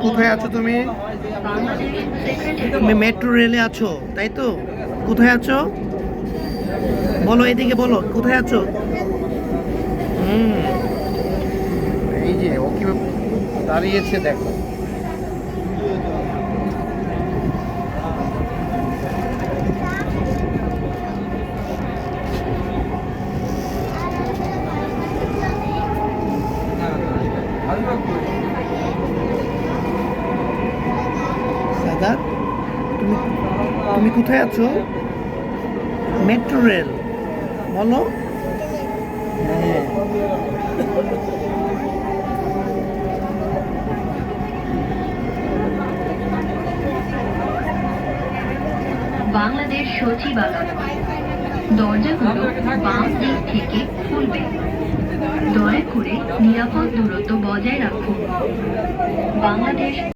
কোথায় আছো তুমি? তুমি মেট্রো রেলে আছো, তাই তো? কোথায় আছো? বলো এদিকে বলো, কোথায় আছো? হুম। এই যে ও কি দাঁড়িয়েছে, দেখো। সাদাত তুমি তুমি কোথায় আছো? Metro rail. বলো। বাংলাদেশ সচিবালয়। দরজাগুলো বাম দিক থেকে খুলবে। দয়া করে নিরাপদ দূরত্ব বজায় রাখুন। বাংলাদেশ